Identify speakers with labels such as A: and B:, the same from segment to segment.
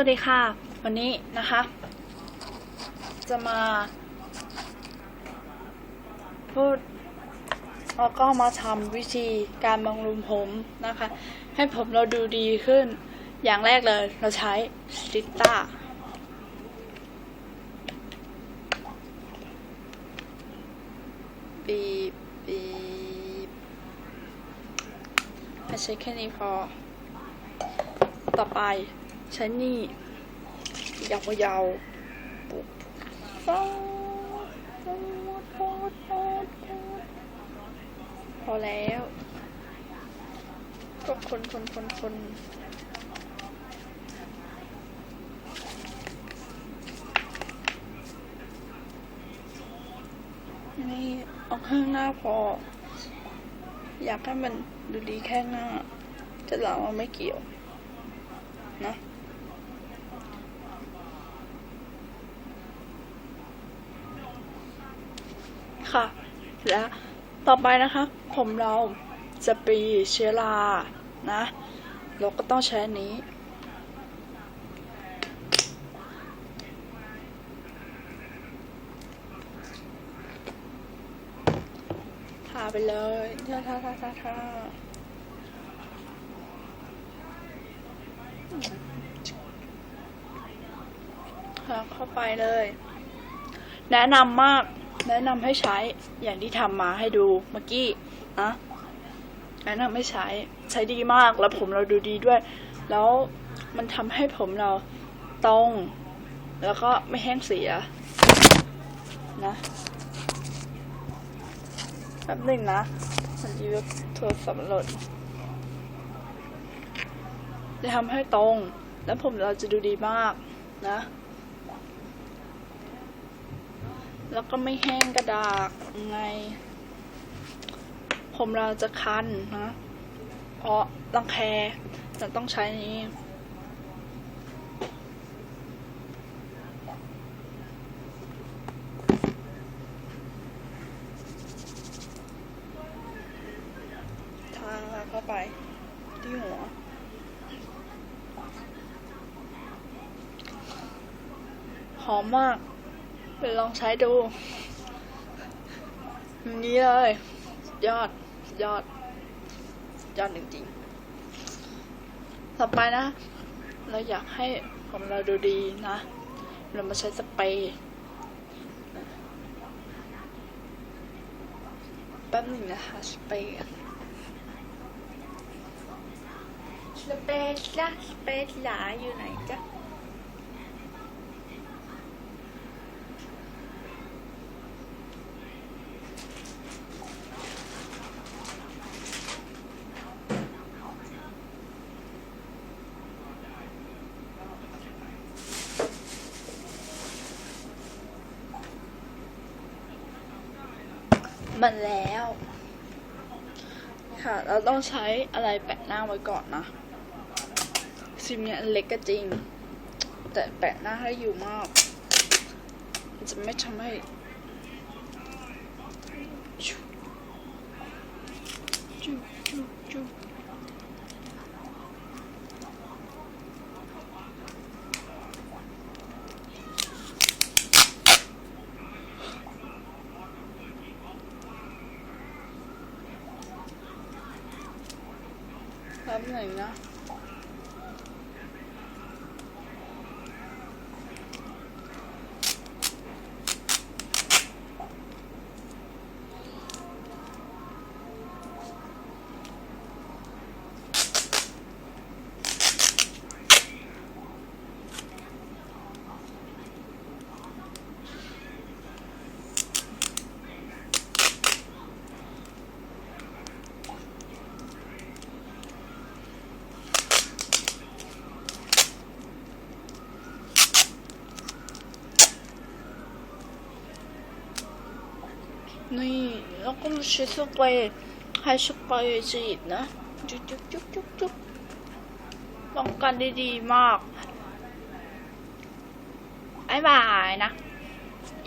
A: วัสดีค่ะ วันนี้นะคะ จะมา พูดแล้วก็มาทำวิธีการบำรุงผมนะคะ ให้ผมเราดูดีขึ้นอย่างแรกเลย เราใช้สติต้าบีบีใช้แค่นี้พอ ต่อไป ใช้นี่ยาวยาวๆปุ๊บพอแล้ว ก็คนคนคนคนนี่เอาข้างหน้าพอ อยากให้มันดูดีแค่หน้า จะหลังว่าไม่เกี่ยว นะ ค่ะ แล้วต่อไปนะคะ ผมเราจะปีเชื้อรานะ เราก็ต้องใช้นี้ทาไปเลยทาทาทาทาทาค่ะเข้าไปเลย แนะนำมาก แนะนำให้ใช้อย่างที่ทำมาให้ดูเมื่อกี้นะแนะนำให้ใช้ใช้ดีมากแล้วผมเราดูดีด้วย แล้วมันทำให้ผมเราตรง แล้วก็ไม่แห้งเสียนะแป๊บหนึ่งนะมันยืดโทรศัพท์หล่นจะทำให้ตรง แล้วผมเราจะดูดีมากนะ แล้วก็ไม่แห้งกระดากไง ผมเราจะคันนะเพราะรังแคเราต้องใช้นี้ทาเข้าไป ที่หัวหอมมาก ไปลองใช้ดูงนี้เลย ยอดยอด ยอดจริงๆต่อไปนะ เราอยากให้ผมเราดูดีนะ เรามาใช้สเปรย์แป๊บหนึ่งนะคะสเปรย์สเปรย์จ้ะสเปรย์หลาอยู่ไหนจ๊ะ มันแล้วค่ะเราต้องใช้อะไรแปะหน้าไว้ก่อนนะซิมเนี่ยเล็กก็จริง แต่แปะหน้าให้อยู่มากมันจะไม่ทำให้จุ๊ แป๊บหนึ่งนะ นี่แล้วก็มาใช้สเปรย์ให้สเปรย์ฉีดนะจุ๊บจุ๊บจุ๊บจุ๊บจุ๊บป้องกันได้ดีมากไอ้บายนะ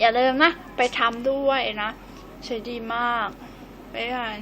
A: อย่าลืมนะ ไปทำด้วยนะใช้ดีมากไปอ่าน